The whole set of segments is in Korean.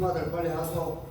엄마들 빨리 하소.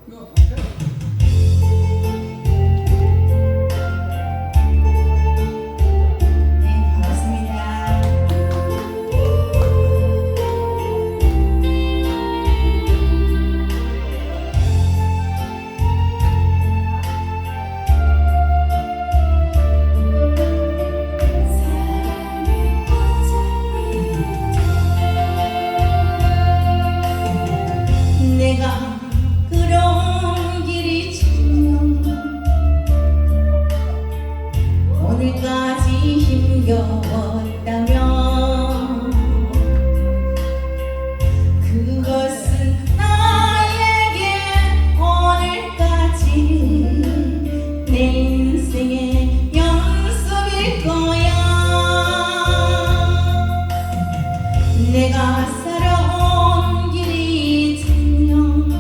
내가 살아온 길이 천년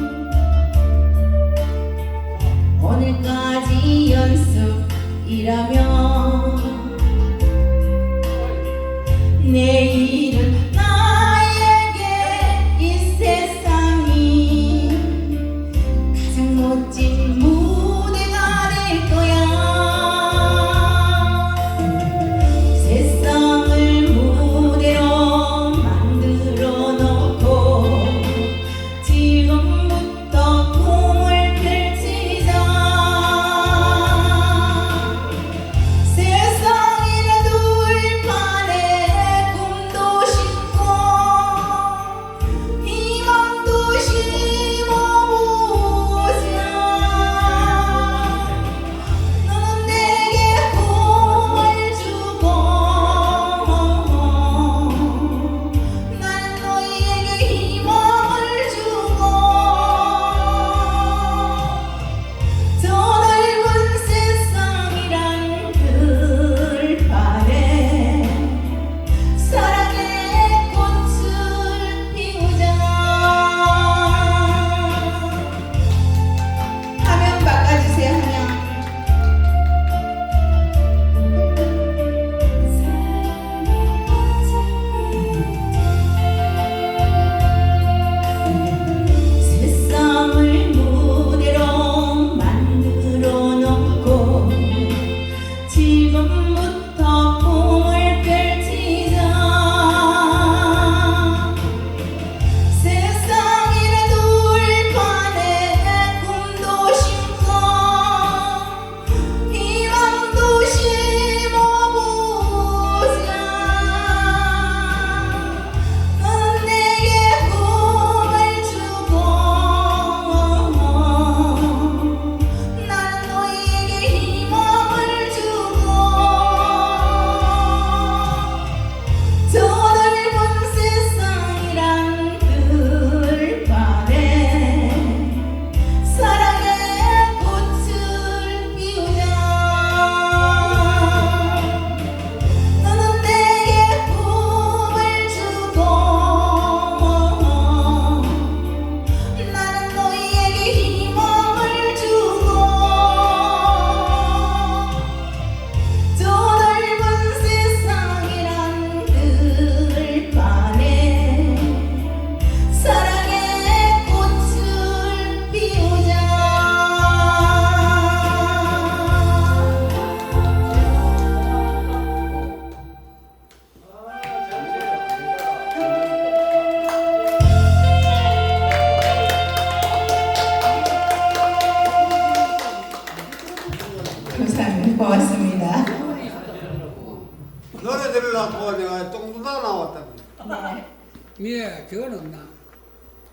오늘까지 연습이라면 너네들을 낳고 내가 똥도 다 나왔다고. 예, 그건 없나.